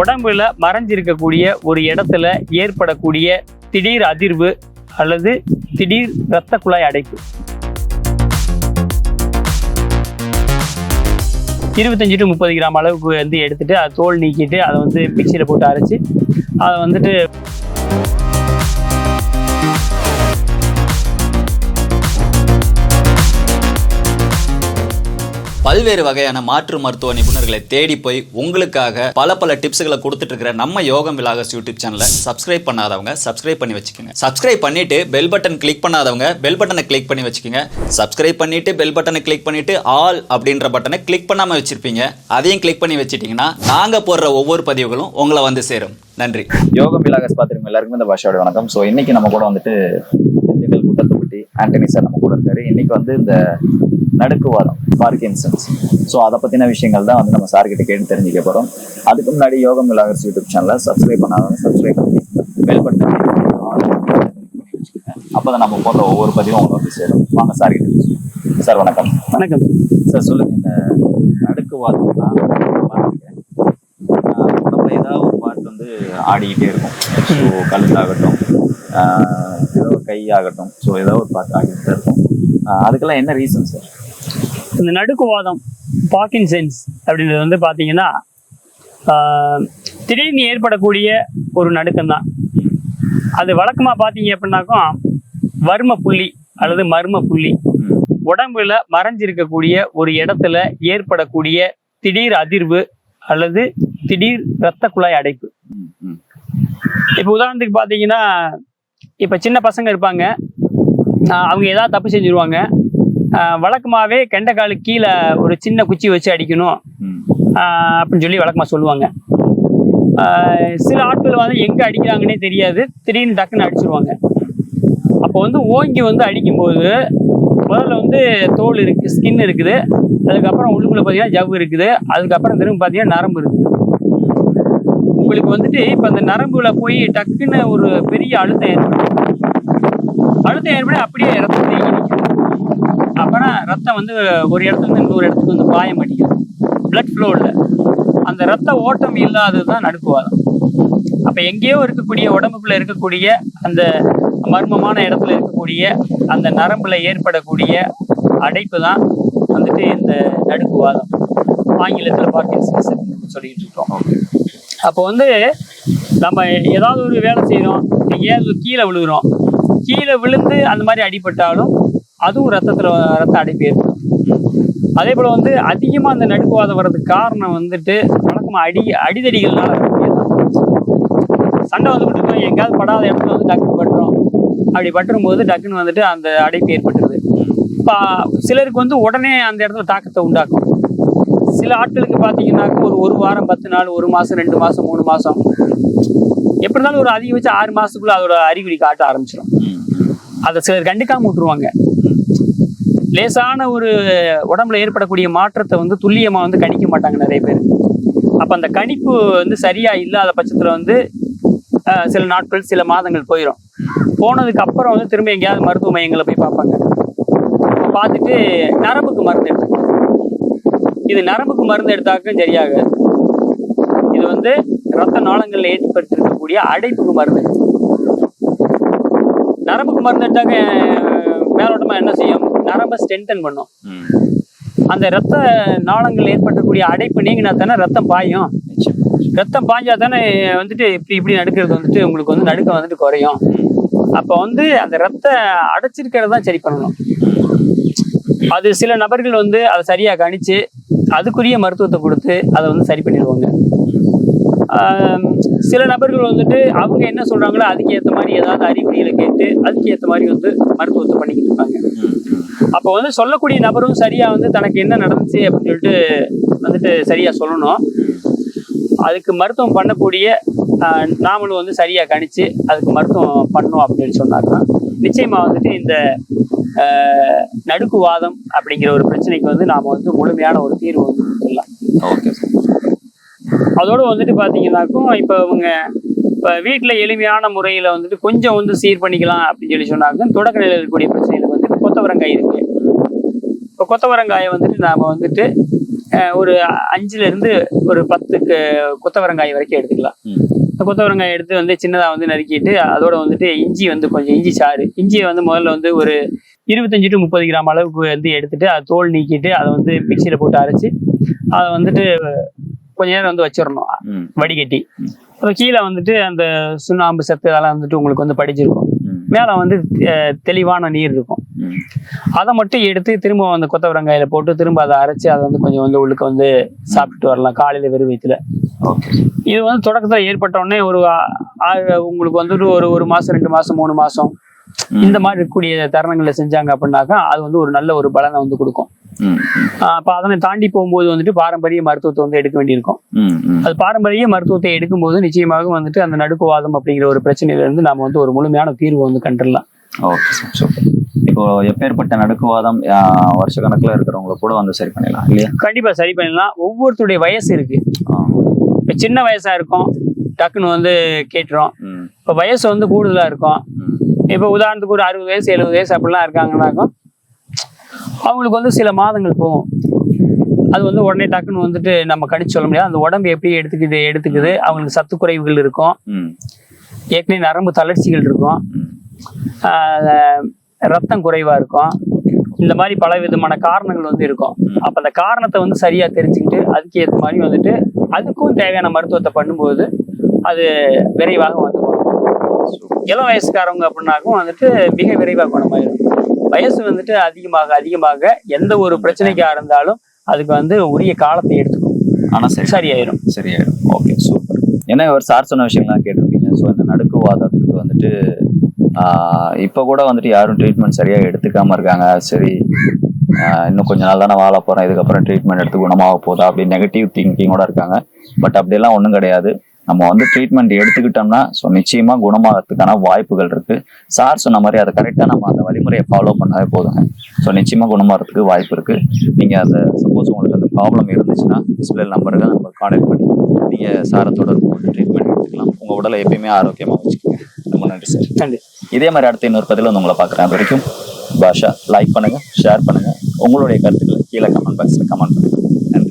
உடம்புல மறைஞ்சிருக்கக்கூடிய ஒரு இடத்துல ஏற்படக்கூடிய திடீர் அதிர்வு அல்லது திடீர் இரத்த குழாய் அடைப்பு. இருபத்தஞ்சு டு முப்பது கிராம் அளவுக்கு வந்து எடுத்துட்டு அதை தோல் நீக்கிட்டு அதை வந்து மிக்சியில் போட்டு அரைச்சி அதை வந்துட்டு பல்வேறு வகையான மாற்று மருத்துவ நிபுணர்களை தேடி போய் உங்களுக்காக பல பல டிப்ஸ்களை கொடுத்துட்டு இருக்கிற நம்ம யோகம் விலாகஸ் யூடியூப் சேனலை சப்ஸ்கிரைப் பண்ணாதவங்க சப்ஸ்கிரைப் பண்ணி வச்சுக்கோங்க. சப்ஸ்கிரைப் பண்ணிட்டு பெல் பட்டன் கிளிக் பண்ணாதவங்க பெல் பட்டனை கிளிக் பண்ணி வச்சுக்கோங்க. சப்ஸ்கிரைப் பண்ணிட்டு பெல் பட்டனை கிளிக் பண்ணிட்டு ஆல் அப்படின்ற பட்டனை கிளிக் பண்ணாம வச்சிருப்பீங்க. அதையும் கிளிக் பண்ணி வச்சிட்டீங்கன்னா நாங்க போடுற ஒவ்வொரு பதிவுகளும் உங்களை வந்து சேரும். நன்றி. யோகம் விலாகஸ் பார்த்துருக்கோம் எல்லாருக்குமே இந்த பாஷாவோட வணக்கம். ஸோ இன்னைக்கு நம்ம கூட வந்துட்டு திண்டுக்கல் பற்றி ஆண்டனி சார் நம்ம கூட இருக்காரு. இன்னைக்கு வந்து இந்த நடுக்குவாதம் பார்க்கின்சன்ஸ் ஸோ அதை பற்றின விஷயங்கள் தான் வந்து நம்ம சார்கிட்ட கேட்டு தெரிஞ்சுக்க போகிறோம் அதுக்கு முன்னாடி யோகம் விலாகஸ் யூடியூப் சேனலை சப்ஸ்கிரைப் பண்ணாதவங்க சப்ஸ்கிரைப் பண்ணி பெல் பட்டன் அப்போ தான் நம்ம போடுற ஒவ்வொரு பதிவும் உங்களுக்கு வந்து சேரும். வாங்க சார் கிட்ட பேசுவோம். சார் வணக்கம். வணக்கம் சார். சொல்லுங்க. இந்த நடுக்குவாதம்னா பாருங்க ஆஹ் உடம்புல ஏதாவது ஒரு பார்ட் வந்து ஆடிக்கிட்டே இருக்கும். ஸோ கழுத்தாகட்டும் ஏதோ கை ஆகட்டும் ஸோ ஏதோ ஒரு பார்ட் ஆகிட்டு இருக்கும். அதுக்கெல்லாம் என்ன ரீசன் சார்? இந்த நடுக்குவாதம் பாக்கின்சென்ஸ் அப்படின்றது வந்து பார்த்தீங்கன்னா திடீர்னு ஏற்படக்கூடிய ஒரு நடுக்கம் தான் அது வழக்கமாக பார்த்தீங்க அப்படின்னாக்கும் வர்ம புள்ளி அல்லது மர்ம புள்ளி உடம்புல மறைஞ்சிருக்கக்கூடிய ஒரு இடத்துல ஏற்படக்கூடிய திடீர் அதிர்வு அல்லது திடீர் இரத்த குழாய் அடைப்பு. இப்போ உதாரணத்துக்கு பார்த்தீங்கன்னா இப்போ சின்ன பசங்க இருப்பாங்க. அவங்க ஏதாவது தப்பு செஞ்சுருவாங்க. வழக்கமாகவே கெண்டைக்காலுக்கு கீழே ஒரு சின்ன குச்சி வச்சு அடிக்கணும். அப்படின்னு சொல்லி வழக்கமாக சொல்லுவாங்க. சில ஆட்கள் வந்து எங்கே அடிக்கிறாங்கன்னே தெரியாது. திடீர்னு டக்குன்னு அடிச்சிருவாங்க. அப்போ வந்து ஓங்கி வந்து அடிக்கும்போது முதல்ல வந்து தோல் இருக்கு ஸ்கின் இருக்குது. அதுக்கப்புறம் உள்ளுக்குள்ள பார்த்தீங்கன்னா ஜவ்வு இருக்குது. அதுக்கப்புறம் திரும்ப பார்த்தீங்கன்னா நரம்பு இருக்குது. உங்களுக்கு வந்துட்டு இப்போ அந்த நரம்புல போய் டக்குன்னு ஒரு பெரிய அழுத்தம் ஏற்படும். அழுத்தம் ஏற்பட அப்படியே ரத்தம் அப்போனா ரத்தம் வந்து ஒரு இடத்துல இன்னொரு இடத்துக்கு வந்து பாய மாட்டேங்குது பிளட் ஃப்ளோ இல்லை அந்த ரத்த ஓட்டம் இல்லாதது தான் நடுக்குவாதம். அப்போ எங்கேயோ இருக்கக்கூடிய உடம்புக்குள்ள இருக்கக்கூடிய அந்த மர்மமான இடத்துல இருக்கக்கூடிய அந்த நரம்புல ஏற்படக்கூடிய அடைப்பு தான் வந்துட்டு இந்த நடுக்குவாதம். ஆங்கிலத்தில் பார்க்கின்சன்ஸ் சொல்லிட்டு இருக்கோம். அப்போ வந்து நம்ம ஏதாவது ஒரு வேலை செய்கிறோம் எங்கேயாவது கீழே விழுகிறோம். கீழே விழுந்து அந்த மாதிரி அடிபட்டாலும் அதுவும் ரத்தத்தில் ரத்த அடைப்பு ஏற்படும். அதே போல் வந்து அதிகமாக அந்த நடுக்குவாதம் வர்றதுக்கு காரணம் வந்துட்டு வழக்கமாக அடி அடிதடிகள்னால சண்டை வந்துகிட்டு இருக்கோம் எங்கேயாவது படாத இடத்துல வந்து டக்குன்னு பட்டுரும். அப்படி பட்டுரும் போது டக்குன்னு வந்துட்டு அந்த அடைப்பு ஏற்பட்டுருது. இப்போ சிலருக்கு வந்து உடனே அந்த இடத்துல தாக்கத்தை உண்டாக்கும். சில ஆட்களுக்கு பார்த்தீங்கன்னாக்க ஒரு ஒரு வாரம் பத்து நாள் ஒரு மாதம் ரெண்டு மாதம் மூணு மாதம் எப்படி இருந்தாலும் ஒரு அதிகபட்சம் ஆறு மாதத்துக்குள்ளே அதோட அறிகுறி காட்ட ஆரம்பிச்சிடும் அதை சிலர் கண்டுக்காம விட்டுருவாங்க. லேசான ஒரு உடம்புல ஏற்படக்கூடிய மாற்றத்தை வந்து துல்லியமாக வந்து கணிக்க மாட்டாங்க நிறைய பேர். அப்போ அந்த கணிப்பு வந்து சரியா இல்லாத பட்சத்தில் வந்து சில நாட்கள் சில மாதங்கள் போயிடும் போனதுக்கு அப்புறம் வந்து திரும்ப எங்கேயாவது மருத்துவ மையங்களை போய் பார்ப்பாங்க. பார்த்துட்டு நரம்புக்கு மருந்து எடுத்துக்கணும் இது நரம்புக்கு மருந்து எடுத்தாக்கும் சரியாகாது. இது வந்து ரத்த நாளங்களில் ஏற்பட்டிருக்கக்கூடிய அடைப்புக்கு மருந்து நரம்புக்கு மருந்து எடுத்தாக்க மேலோட்டமா என்ன செய்யும்? நரம்பை ஸ்ட்ரென்தன் பண்ணும். அந்த ரத்த நாளங்கள் ஏற்பட்டக்கூடிய அடைப்பு நீங்கினா தானே ரத்தம் பாயும். ரத்தம் பாஞ்சா தானே வந்துட்டு இப்படி இப்படி நடுக்கிறது வந்துட்டு உங்களுக்கு வந்து நடுக்கம் வந்துட்டு குறையும். அப்போ வந்து அந்த ரத்த அடைச்சிருக்கிறத தான் சரி பண்ணணும். அது சில நபர்கள் வந்து அதை சரியா கணிச்சு அதுக்குரிய மருத்துவத்தை கொடுத்து அதை வந்து சரி பண்ணிடுவாங்க. சில நபர்கள் வந்துட்டு அவங்க என்ன சொல்றாங்களோ அதுக்கு ஏற்ற மாதிரி ஏதாவது அறிகுறிகளை கேட்டு அதுக்கு ஏற்ற மாதிரி வந்து மருத்துவத்தை பண்ணிக்கிட்டு இருப்பாங்க. அப்போ வந்து சொல்லக்கூடிய நபரும் சரியா வந்து தனக்கு என்ன நடந்துச்சு அப்படின்னு சொல்லிட்டு வந்துட்டு சரியா சொல்லணும். அதுக்கு மருத்துவம் பண்ணக்கூடிய நாமளும் வந்து சரியா கணிச்சு அதுக்கு மருத்துவம் பண்ணோம் அப்படின்னு சொன்னாக்கா நிச்சயமா வந்துட்டு இந்த நடுக்குவாதம் அப்படிங்கிற ஒரு பிரச்சனைக்கு வந்து நாம வந்து முழுமையான ஒரு தீர்வு வந்து கொடுத்துடலாம் ஓகே சார். அதோடு வந்துட்டு பார்த்தீங்கன்னாக்கும் இப்போ இவங்க இப்போ வீட்டில் எளிமையான முறையில் வந்துட்டு கொஞ்சம் வந்து சீர் பண்ணிக்கலாம் அப்படின்னு சொல்லி சொன்னாக்க தொடக்க நிலையில் இருக்கக்கூடிய பிரச்சனையில் வந்துட்டு கொத்தவரங்காய் இருக்கு. இப்போ கொத்தவரங்காயை வந்துட்டு நாம் வந்துட்டு ஒரு அஞ்சுலேருந்து ஒரு பத்துக்கு கொத்தவரங்காய் வரைக்கும் எடுத்துக்கலாம். கொத்தவரங்காய் எடுத்து வந்து சின்னதாக வந்து நறுக்கிட்டு அதோட வந்துட்டு இஞ்சி வந்து கொஞ்சம் இஞ்சி சாறு. இஞ்சியை வந்து முதல்ல வந்து ஒரு இருபத்தஞ்சு டு முப்பது கிராம் அளவுக்கு வந்து எடுத்துட்டு அதை தோல் நீக்கிட்டு அதை வந்து மிக்சியில் போட்டு அரைச்சி அதை வந்துட்டு கொஞ்ச நேரம் வந்து வச்சிடணும். வடிகட்டி. அப்புறம் கீழே வந்துட்டு அந்த சுண்ணாம்பு சத்து அதெல்லாம் வந்துட்டு உங்களுக்கு வந்து படிச்சிருக்கும். மேலே வந்து தெளிவான நீர் இருக்கும். அதை மட்டும் எடுத்து திரும்ப அந்த கொத்தவரங்காயில போட்டு திரும்ப அதை அரைச்சு அதை வந்து கொஞ்சம் வந்து உள்ளுக்கு வந்து சாப்பிட்டுட்டு வரலாம் காலையில வெறும் வயிற்றுல இது வந்து தொடக்கத்தில் ஏற்பட்ட உடனே ஒரு உங்களுக்கு வந்துட்டு ஒரு ஒரு மாசம் ரெண்டு மாசம் மூணு மாசம். இந்த மாதிரி இருக்கக்கூடிய தருணங்களை செஞ்சாங்க அப்படின்னாக்கா அது வந்து ஒரு நல்ல ஒரு பலனை வந்து கொடுக்கும். அப்ப அதனை தாண்டி போகும்போது வந்துட்டு பாரம்பரிய மருத்துவத்தை வந்து எடுக்க வேண்டியிருக்கும். அது பாரம்பரிய மருத்துவத்தை எடுக்கும்போது நிச்சயமாக வந்துட்டு அந்த நடுக்குவாதம் அப்படிங்கிற ஒரு பிரச்சனையில இருந்து நாம வந்து ஒரு முழுமையான தீர்வு வந்து கண்டுடலாம் ஓகே சூப்பர் இப்போ எப்பேற்பட்ட நடுக்குவாதம் ஆஹ், வருஷக்கணக்குல இருக்கிறவங்கள கூட வந்து சரி பண்ணிடலாம் இல்லையா? கண்டிப்பா சரி பண்ணிடலாம். ஒவ்வொருத்தருடைய வயசு இருக்கு. இப்ப சின்ன வயசா இருக்கும். டக்குன்னு வந்து கேட்டுரும் இப்ப வயசு வந்து கூடுதலா இருக்கும். இப்போ உதாரணத்துக்கு ஒரு அறுபது வயசு எழுபது வயசு அப்படிலாம் இருக்காங்கன்னாக்கும் அவங்களுக்கு வந்து சில மாதங்கள் போகும். அது வந்து உடனே டக்குன்னு வந்துட்டு நம்ம கணிச்சு சொல்ல முடியாது. அந்த உடம்பு எப்படி எடுத்துக்குது எடுத்துக்குது அவங்களுக்கு சத்து குறைவுகள் இருக்கும். ஏற்கனவே நரம்பு தளர்ச்சிகள் இருக்கும். ரத்தம் குறைவா இருக்கும். இந்த மாதிரி பல விதமான காரணங்கள் வந்து இருக்கும். அப்ப அந்த காரணத்தை வந்து சரியா தெரிஞ்சுக்கிட்டு அதுக்கு ஏற்ற மாதிரி வந்துட்டு அதுக்கும் தேவையான மருத்துவத்தை பண்ணும்போது அது விரைவாக வந்து. இளம் வயசுக்காரவங்க அப்படின்னாக்கும் வந்துட்டு மிக விரைவாக குணமாயிடும் வயசு வந்துட்டு அதிகமாக அதிகமாக எந்த ஒரு பிரச்சனைக்கா இருந்தாலும் அதுக்கு வந்து உரிய காலத்தை எடுத்துக்கும். ஆனா சரி. சரியாயிரும். சரியாயிடும் ஓகே சூப்பர் ஏன்னா இவர் சார் சொன்ன விஷயங்கள்லாம் கேட்டிருப்பீங்க. ஸோ இந்த நடுக்குவாதத்துக்கு வந்துட்டு இப்போ கூட வந்துட்டு யாரும் ட்ரீட்மெண்ட் சரியாக எடுத்துக்காம இருக்காங்க. சரி இன்னும் கொஞ்ச நாள் தானே வாழ போகிறேன் இதுக்கப்புறம் ட்ரீட்மெண்ட் எடுத்து குணமாக போதா அப்படி நெகட்டிவ் திங்கிங்கோட இருக்காங்க. பட் அப்படியெல்லாம் ஒன்றும் கிடையாது. நம்ம வந்து ட்ரீட்மெண்ட் எடுத்துக்கிட்டோம்னா ஸோ நிச்சயமா குணமாகறதுக்கான வாய்ப்புகள் இருக்கு. சார் சொன்ன மாதிரி அதை கரெக்டாக நம்ம அந்த வழிமுறையை ஃபாலோ பண்ணாவே போதுங்க. ஸோ நிச்சயமா குணமாகறதுக்கு வாய்ப்பு இருக்கு. நீங்க அந்த சப்போஸ் உங்களுக்கு அந்த ப்ராப்ளம் இருந்துச்சுன்னா டிஸ்பிளே நம்பருக்கு நம்ம கான்டாக்ட் பண்ணி நீங்க சாரை தொடர்பு கொண்டு ட்ரீட்மெண்ட் எடுத்துக்கலாம். உங்க உடலை எப்பயுமே ஆரோக்கியமா வச்சுக்கோங்க. ரொம்ப நன்றி சார் நன்றி இதே மாதிரி அடுத்த இன்னொரு பதில் வந்து உங்களை பார்க்குறேன். அது வரைக்கும் பாஷா லைக் பண்ணுங்க ஷேர் பண்ணுங்க. உங்களுடைய கருத்துக்களை கீழே கமெண்ட் பாக்ஸில் கமெண்ட் பண்ணுங்க. நன்றி.